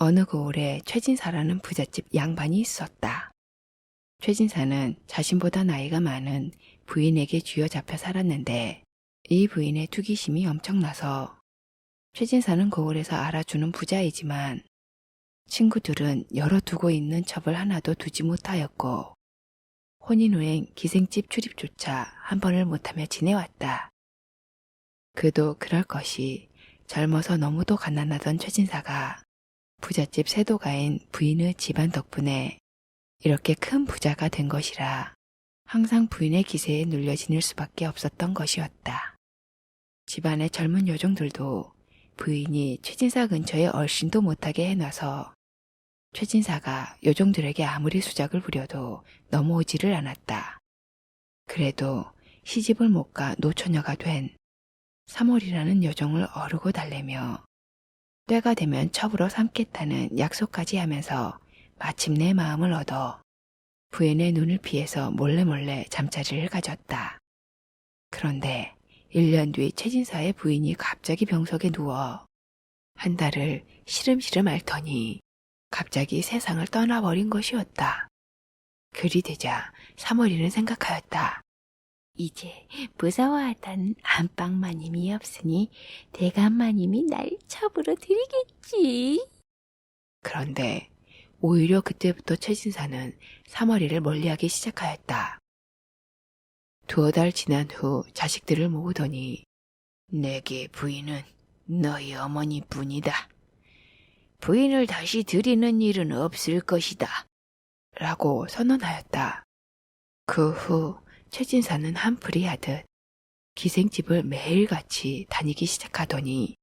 어느 고을에 최진사라는 부잣집 양반이 있었다. 최진사는 자신보다 나이가 많은 부인에게 쥐어잡혀 살았는데 이 부인의 투기심이 엄청나서 최진사는 고을에서 알아주는 부자이지만 친구들은 열어두고 있는 첩을 하나도 두지 못하였고 혼인 후엔 기생집 출입조차 한 번을 못하며 지내왔다. 그도 그럴 것이 젊어서 너무도 가난하던 최진사가 부잣집 세도가인 부인의 집안 덕분에 이렇게 큰 부자가 된 것이라 항상 부인의 기세에 눌려 지낼 수밖에 없었던 것이었다. 집안의 젊은 여종들도 부인이 최진사 근처에 얼씬도 못하게 해놔서 최진사가 여종들에게 아무리 수작을 부려도 넘어오지를 않았다. 그래도 시집을 못 가 노처녀가 된 3월이라는 여종을 어르고 달래며 때가 되면 첩으로 삼겠다는 약속까지 하면서 마침내 마음을 얻어 부인의 눈을 피해서 몰래 몰래 잠자리를 가졌다. 그런데 1년 뒤 최진사의 부인이 갑자기 병석에 누워 한 달을 시름시름 앓더니 갑자기 세상을 떠나버린 것이었다. 그리 되자 3월이는 생각하였다. 이제 무서워하던 안방마님이 없으니 대감마님이 날 첩으로 드리겠지. 그런데 오히려 그때부터 최진사는 3월이를 멀리하기 시작하였다. 두어 달 지난 후 자식들을 모으더니 내게 부인은 너희 어머니뿐이다. 부인을 다시 드리는 일은 없을 것이다. 라고 선언하였다. 그 후 최진사는 한풀이 하듯 기생집을 매일같이 다니기 시작하더니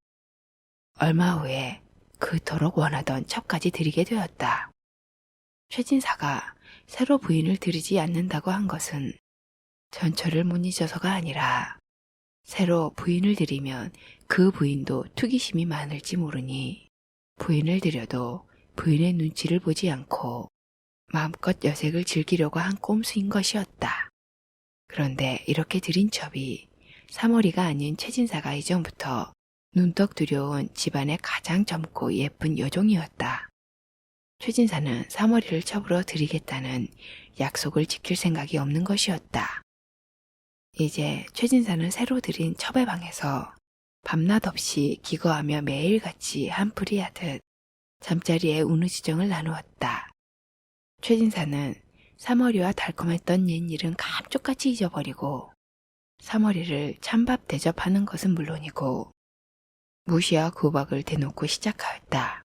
얼마 후에 그토록 원하던 첩까지 드리게 되었다. 최진사가 새로 부인을 들이지 않는다고 한 것은 전철을 못 잊어서가 아니라 새로 부인을 들이면 그 부인도 투기심이 많을지 모르니 부인을 들여도 부인의 눈치를 보지 않고 마음껏 여색을 즐기려고 한 꼼수인 것이었다. 그런데 이렇게 들인 첩이 3월이가 아닌 최진사가 이전부터 눈떡 두려운 집안의 가장 젊고 예쁜 여종이었다. 최진사는 3월이를 첩으로 드리겠다는 약속을 지킬 생각이 없는 것이었다. 이제 최진사는 새로 들인 첩의 방에서 밤낮 없이 기거하며 매일같이 한풀이 하듯 잠자리에 우느지정을 나누었다. 최진사는 3월이와 달콤했던 옛일은 감쪽같이 잊어버리고 3월이를 찬밥 대접하는 것은 물론이고 무시와 구박을 대놓고 시작하였다.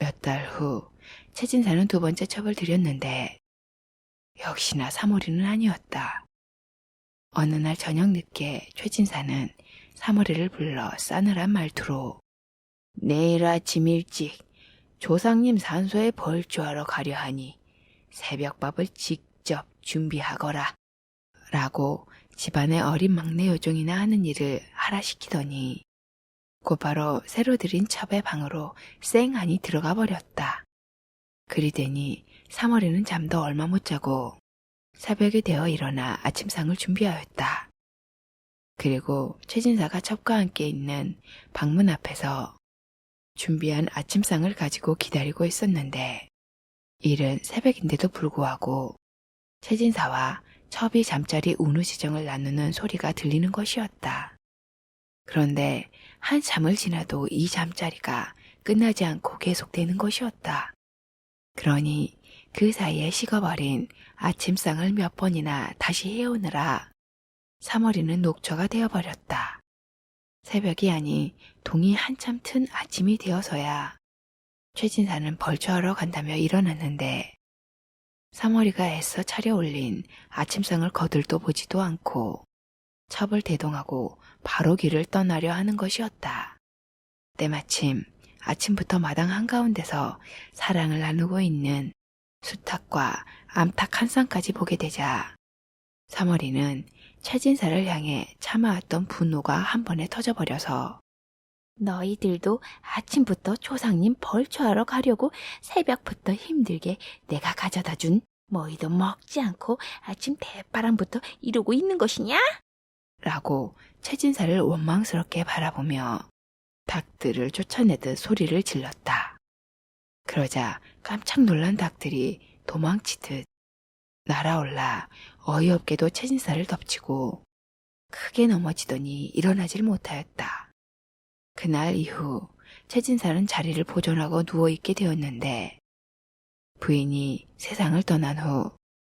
몇 달 후 최진사는 두 번째 첩을 들였는데 역시나 3월이는 아니었다. 어느 날 저녁 늦게 최진사는 3월이를 불러 싸늘한 말투로 내일 아침 일찍 조상님 산소에 벌초하러 가려 하니 새벽밥을 직접 준비하거라. 라고 집안의 어린 막내 요정이나 하는 일을 하라 시키더니 곧바로 새로 들인 첩의 방으로 쌩하니 들어가 버렸다. 그리 되니 3월에는 잠도 얼마 못 자고 새벽이 되어 일어나 아침상을 준비하였다. 그리고 최진사가 첩과 함께 있는 방문 앞에서 준비한 아침상을 가지고 기다리고 있었는데 이른 새벽인데도 불구하고 최진사와 첩이 잠자리 우누지정을 나누는 소리가 들리는 것이었다. 그런데 한참을 지나도 이 잠자리가 끝나지 않고 계속되는 것이었다. 그러니 그 사이에 식어버린 아침상을 몇 번이나 다시 해오느라 3월이는 녹초가 되어버렸다. 새벽이 아니 동이 한참 튼 아침이 되어서야 최진사는 벌초하러 간다며 일어났는데 3월이가 애써 차려올린 아침상을 거들떠 보지도 않고 첩을 대동하고 바로 길을 떠나려 하는 것이었다. 때마침 아침부터 마당 한가운데서 사랑을 나누고 있는 수탉과 암탉 한 쌍까지 보게 되자 3월이는 최진사를 향해 참아왔던 분노가 한 번에 터져버려서 너희들도 아침부터 조상님 벌초하러 가려고 새벽부터 힘들게 내가 가져다 준 뭐이도 먹지 않고 아침 대바람부터 이러고 있는 것이냐? 라고 최진사를 원망스럽게 바라보며 닭들을 쫓아내듯 소리를 질렀다. 그러자 깜짝 놀란 닭들이 도망치듯 날아올라 어이없게도 최진사를 덮치고 크게 넘어지더니 일어나질 못하였다. 그날 이후 최진사는 자리를 보존하고 누워있게 되었는데 부인이 세상을 떠난 후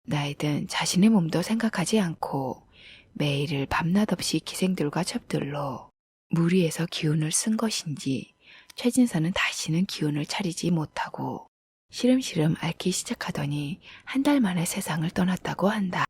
나이든 자신의 몸도 생각하지 않고 매일을 밤낮 없이 기생들과 첩들로 무리해서 기운을 쓴 것인지 최진사는 다시는 기운을 차리지 못하고 시름시름 앓기 시작하더니 한 달 만에 세상을 떠났다고 한다.